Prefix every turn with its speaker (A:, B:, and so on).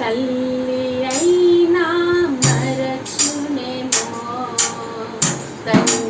A: తల్లి అయినా మరచునేమో. తల్లి